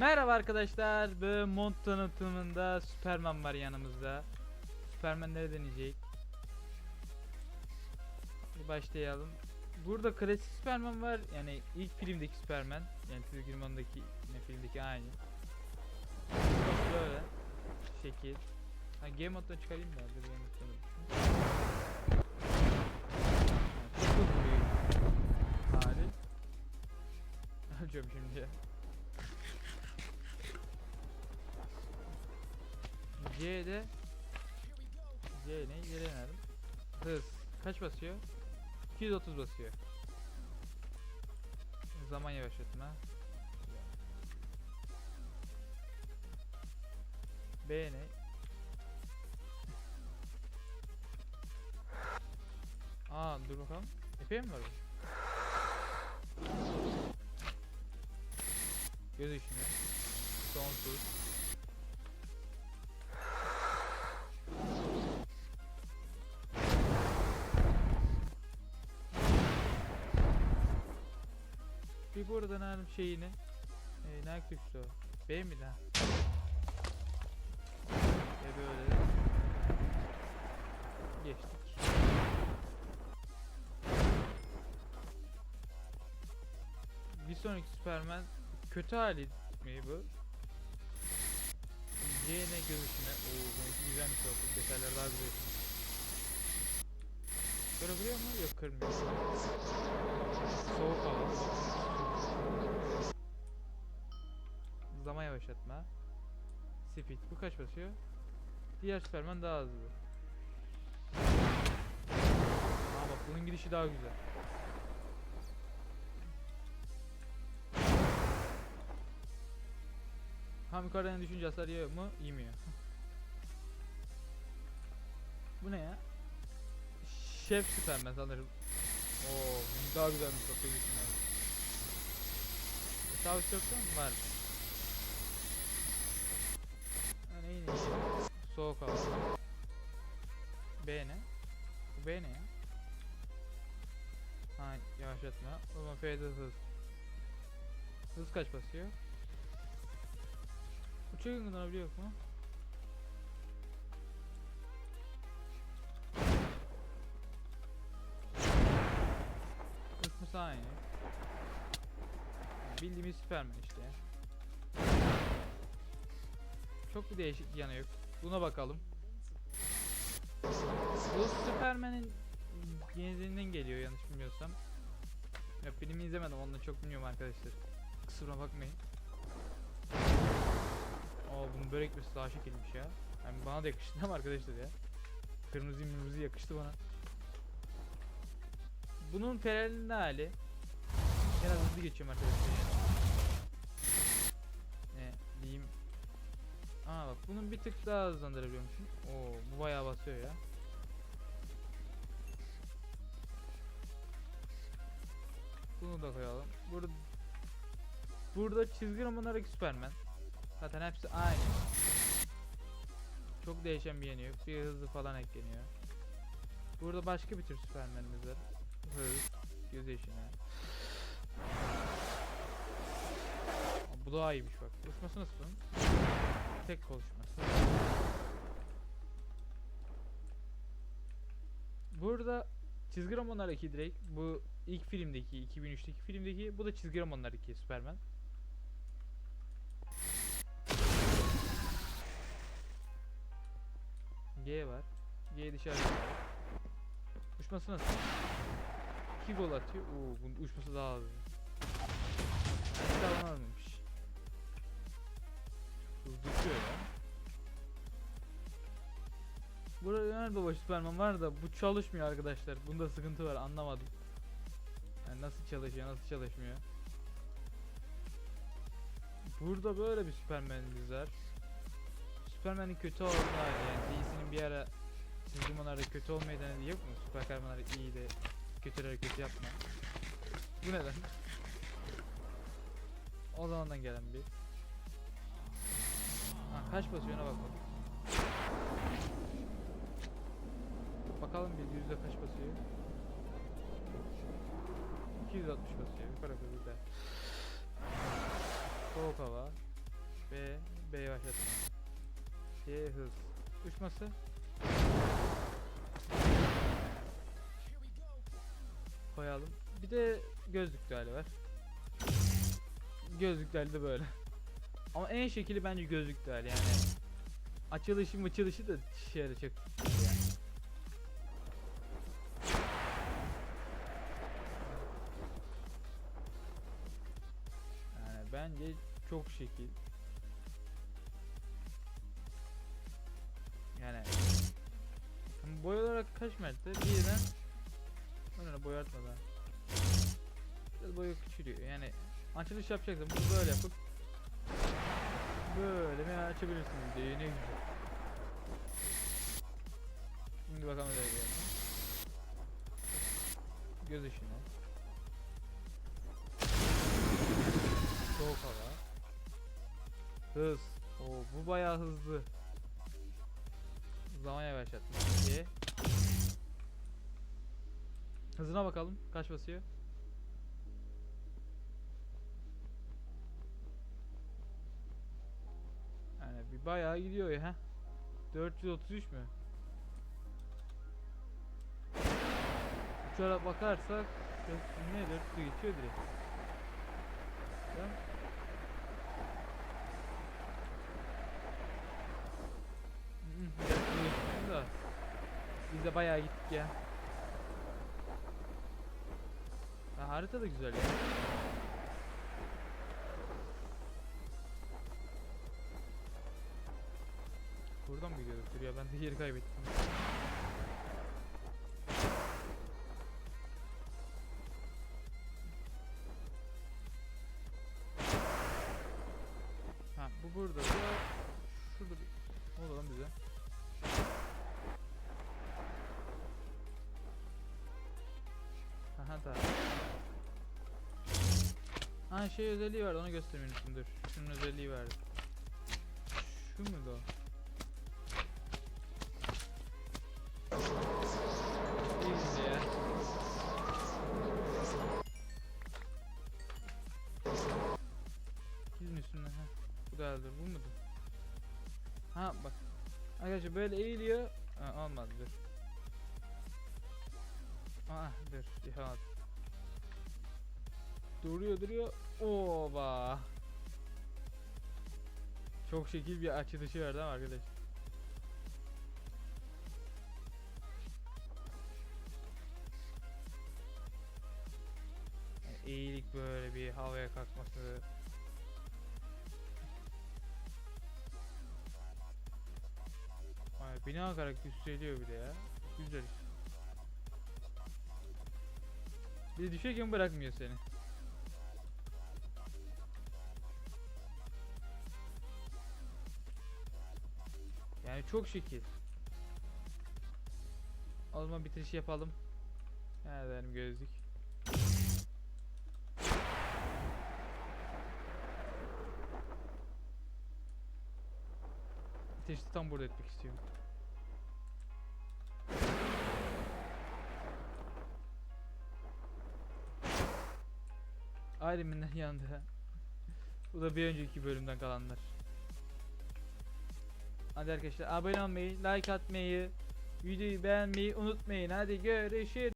Merhaba arkadaşlar. Bu mod tanıtımında Superman var yanımızda. Superman'leri deneyecek. Bir başlayalım. Burada klasik Superman var. Yani ilk filmdeki Superman. Yani çizgi romandaki ne filmdeki aynı. Böyle şekil. Ha game moddan çıkarayım da. Dur game moddan Çok büyük şimdi. C'de C ne? Gelemedim. Hız. Kaç basıyor? 230 basıyor. Zaman yavaşlatma. B ne? Aa dur bakalım. Epey mi var bu? Göz işine. Sonsuz. Bir buradan alalım şeyini. Ee, ne o? B mi lan? Ve böyle. Geçtik. Bir sonraki Superman kötü hali mi bu? C ne gözükme? Oo bununki güzelmiş bak. Bu detaylar daha güzel. Görebiliyor mu? Yok kırmıyor. Soğuk hava. Yavaşlatma. Speed. Bu kaç basıyor? Diğer Superman daha hızlı. Aa bak bunun gidişi daha güzel. Tam yukarıdan düşünce hasar yiyor mu? Yemiyor. Bu ne ya? Şef Superman sanırım. Oo, daha güzelmiş bak gözüküyor. Savaş yoksa? Var. Ha neyin iyi? Soğuk hava. B ne? Bu B ne ya? Ha yavaşlatma. O zaman F'de hız. Hız kaç basıyor? Uçak yıldırabiliyor mu? Ismısı aynı. Bildiğimiz Superman işte. Çok bir değişik yanı yok. Buna bakalım. Bu Superman'in yenisinden geliyor yanlış bilmiyorsam. Ya filmi izlemedim onu da çok bilmiyorum arkadaşlar. Kusuruma bakmayın. Aa bunun börek etmesi daha şekilmiş ya. Yani bana da yakıştı ama arkadaşlar ya. Kırmızı mırmızı yakıştı bana. Bunun paralelinde hali. Biraz hızlı geçiyorum arkadaşlar. Aa bak bunun bir tık daha hızlandırabiliyormuşum. Oo bu bayağı basıyor ya. Bunu da koyalım. Burada Burada çizgi romanlardaki Superman. Zaten hepsi aynı. Çok değişen bir yanı yok. Bir hızlı falan ekleniyor. Burada başka bir tür Superman'imiz var. Hız, göz yaşına. Bu daha iyiymiş bak. Uçması nasıl? Tek konuşması. Burada çizgi romanlardaki direkt bu ilk filmdeki 2003'teki filmdeki bu da çizgi romanlardaki Superman. G var. G dışarı. Uçması nasıl? 2 gol atıyor. Oo, bunun uçması daha hızlı. Hiç uçuyor ya. Burada nerede baş Superman var da bu çalışmıyor arkadaşlar. Bunda sıkıntı var anlamadım. Yani nasıl çalışıyor nasıl çalışmıyor. Burada böyle bir Superman'imiz var. Superman'in kötü hali yani DC'nin bir ara çizgi romanlarda kötü olmayı denediği yok mu? Süper kahramanları iyi de kötüleri kötü yapma. Bu neden? O zamandan gelen bir. Kaç basıyor ona bakalım. Bakalım bir yüzde kaç basıyor. 260 basıyor. Yukarı de. Soğuk hava. B. B başlatma. C hız. Uçması. Koyalım. Bir de gözlüklerle var. Gözlüklerle de böyle. Ama en şekili bence gözlükler yani. Açılışı mıçılışı da şeye çok yani. Bence çok şekil. Yani boy olarak kaç metre? Birden Onu boyartmadan Biraz boyu küçülüyor yani Açılış yapacaksın bunu böyle yapıp Böyle mi açabilirsiniz diye ne güzel. Şimdi bakalım öyle Göz işine. Soğuk hava. Hız. Oo bu bayağı hızlı. Zaman yavaşlatma 2 Hızına bakalım. Kaç basıyor bayağı gidiyor ya 433 mü? Uçarak bakarsak 400 ne 400 geçiyor direkt. Ya. Hı hı, 400 geçmiyor da. Biz de bayağı gittik ya. Ha, harita da güzel ya Buradan mı gidiyorduk? Dur ya ben de yeri kaybettim. Ha bu burada da şurada bir ne oldu lan bize? Aha da. Ha şey özelliği vardı onu göstermeyi unuttum dur. Şunun özelliği vardı. Şu muydu o? Gidin üstüne ha. Bu da aldır bu mudur? Ha bak. Arkadaşlar böyle eğiliyor. Ha, olmadı dur. Aa dur yapamadım. Duruyor duruyor. Oba. Çok şekil bir açılışı vardı ama arkadaş. Böyle bir havaya kalkması. Ay, bina akarak yükseliyor bir de ya. Güzel. Bir de düşerken bırakmıyor seni. Yani çok şekil. O zaman bitiriş yapalım. Nerede benim gözlük? Bitirişi tam burada etmek istiyorum. Aileminden yandı. Bu da bir önceki bölümden kalanlar. Hadi arkadaşlar abone olmayı, like atmayı, videoyu beğenmeyi unutmayın. Hadi görüşürüz.